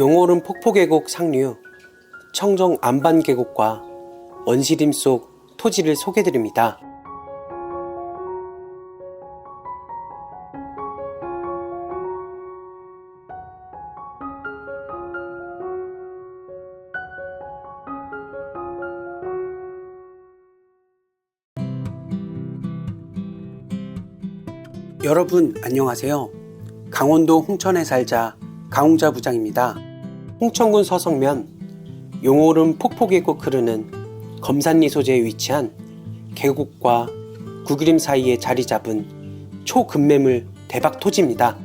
용오름 폭포계곡 상류 청정 안반계곡과 원시림 속 토지를 소개드립니다. 여러분 안녕하세요. 강원도 홍천에 살자 강홍자 부장입니다. 홍천군 서성면 용오름 폭포계곡 흐르는 검산리 소재에 위치한 계곡과 구기림 사이에 자리 잡은 초급매물 대박 토지입니다.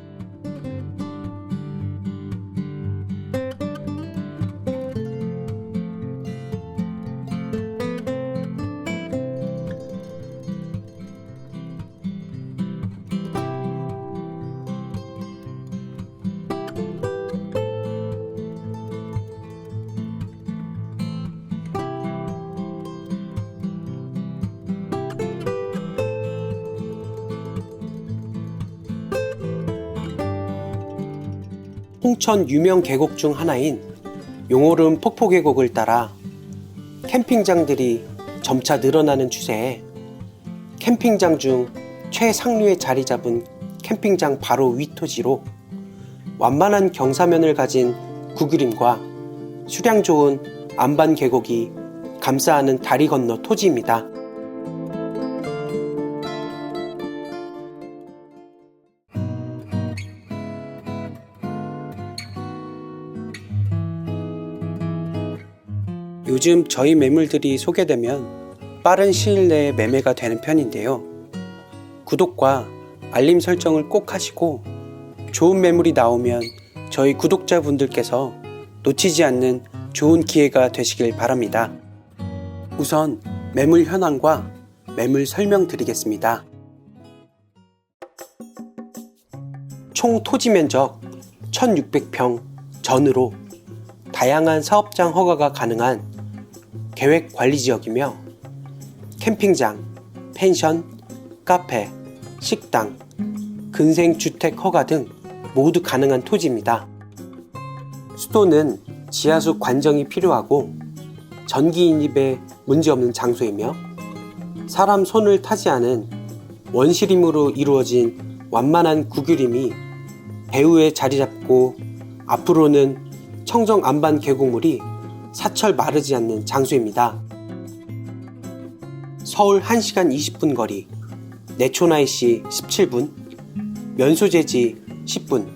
홍천 유명 계곡 중 하나인 용오름 폭포 계곡을 따라 캠핑장들이 점차 늘어나는 추세에 캠핑장 중 최상류에 자리 잡은 캠핑장 바로 위 토지로 완만한 경사면을 가진 구기림과 수량 좋은 안반 계곡이 감싸하는 다리 건너 토지입니다. 요즘 저희 매물들이 소개되면 빠른 시일 내에 매매가 되는 편인데요. 구독과 알림 설정을 꼭 하시고 좋은 매물이 나오면 저희 구독자분들께서 놓치지 않는 좋은 기회가 되시길 바랍니다. 우선 매물 현황과 매물 설명 드리겠습니다. 총 토지 면적 1600평 전으로 다양한 사업장 허가가 가능한 계획 관리 지역이며 캠핑장, 펜션, 카페, 식당, 근생 주택 허가 등 모두 가능한 토지입니다. 수도는 지하수 관정이 필요하고 전기 인입에 문제없는 장소이며 사람 손을 타지 않은 원시림으로 이루어진 완만한 구규림이 배후에 자리 잡고 앞으로는 청정 안반 계곡물이 사철 마르지 않는 장소입니다. 서울 1시간 20분 거리, 내초나이시 17분, 면소재지 10분,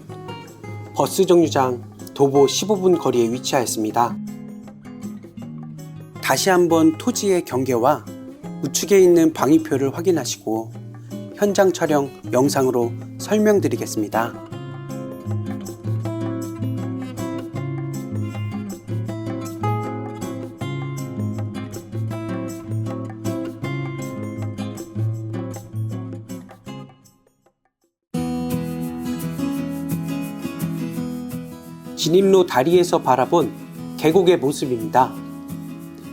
버스 정류장 도보 15분 거리에 위치하였습니다. 다시 한번 토지의 경계와 우측에 있는 방위표를 확인하시고 현장 촬영 영상으로 설명드리겠습니다. 진입로 다리에서 바라본 계곡의 모습입니다.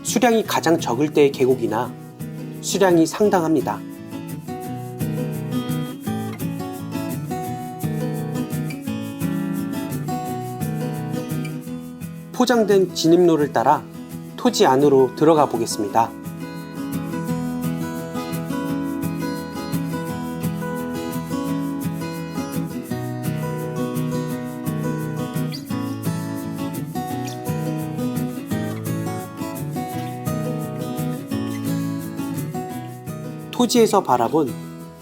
수량이 가장 적을 때의 계곡이나 수량이 상당합니다. 포장된 진입로를 따라 토지 안으로 들어가 보겠습니다. 토지에서 바라본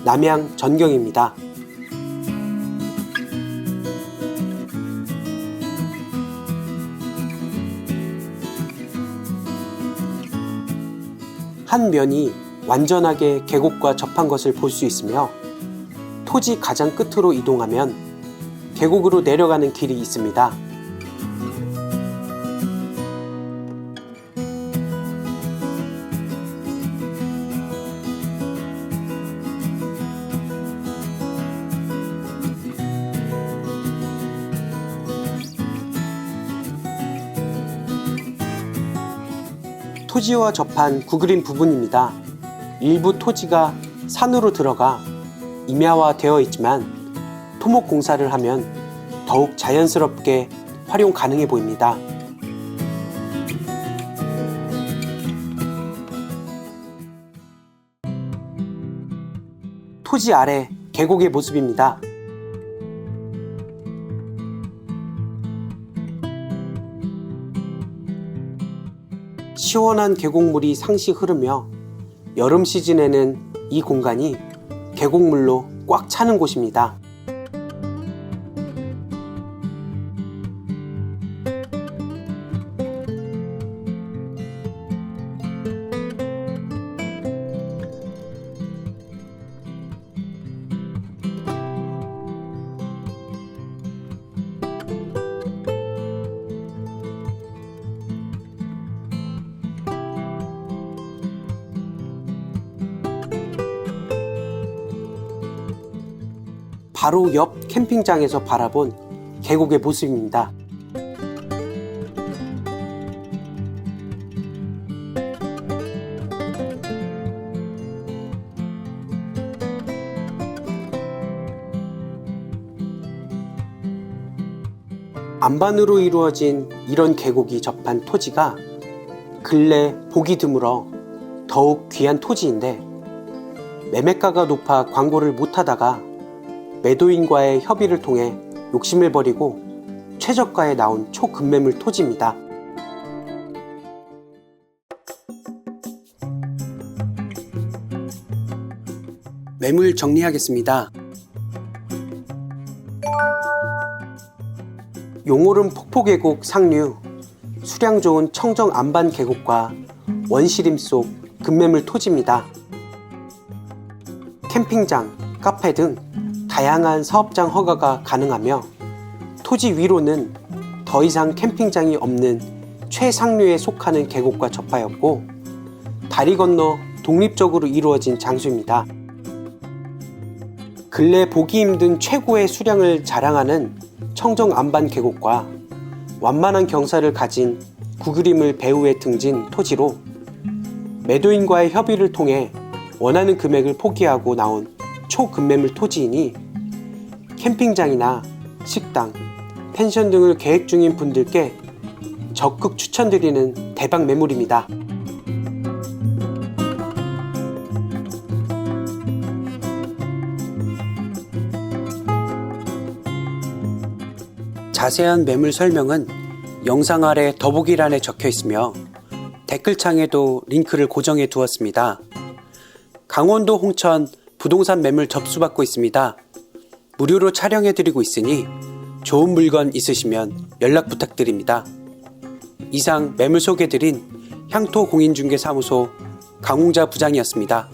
남양 전경입니다. 한 면이 완전하게 계곡과 접한 것을 볼 수 있으며 토지 가장 끝으로 이동하면 계곡으로 내려가는 길이 있습니다. 토지와 접한 구그린 부분입니다. 일부 토지가 산으로 들어가 임야화 되어 있지만 토목 공사를 하면 더욱 자연스럽게 활용 가능해 보입니다. 토지 아래 계곡의 모습입니다. 시원한 계곡물이 상시 흐르며 여름 시즌에는 이 공간이 계곡물로 꽉 차는 곳입니다. 바로 옆 캠핑장에서 바라본 계곡의 모습입니다. 안반으로 이루어진 이런 계곡이 접한 토지가 근래 보기 드물어 더욱 귀한 토지인데 매매가가 높아 광고를 못하다가 매도인과의 협의를 통해 욕심을 버리고 최저가에 나온 초급매물 토지입니다. 매물 정리하겠습니다. 용오름 폭포계곡 상류 수량 좋은 청정 안반 계곡과 원시림 속 급매물 토지입니다. 캠핑장, 카페 등 다양한 사업장 허가가 가능하며 토지 위로는 더 이상 캠핑장이 없는 최상류에 속하는 계곡과 접하였고 다리 건너 독립적으로 이루어진 장소입니다. 근래 보기 힘든 최고의 수량을 자랑하는 청정 안반 계곡과 완만한 경사를 가진 구그림을 배후에 등진 토지로 매도인과의 협의를 통해 원하는 금액을 포기하고 나온 초급매물 토지이니 캠핑장이나 식당, 펜션 등을 계획 중인 분들께 적극 추천드리는 대박 매물입니다. 자세한 매물 설명은 영상 아래 더보기란에 적혀 있으며 댓글창에도 링크를 고정해 두었습니다. 강원도 홍천 부동산 매물 접수받고 있습니다. 무료로 촬영해 드리고 있으니 좋은 물건 있으시면 연락 부탁드립니다. 이상 매물 소개드린 향토 공인중개사무소 강웅자 부장이었습니다.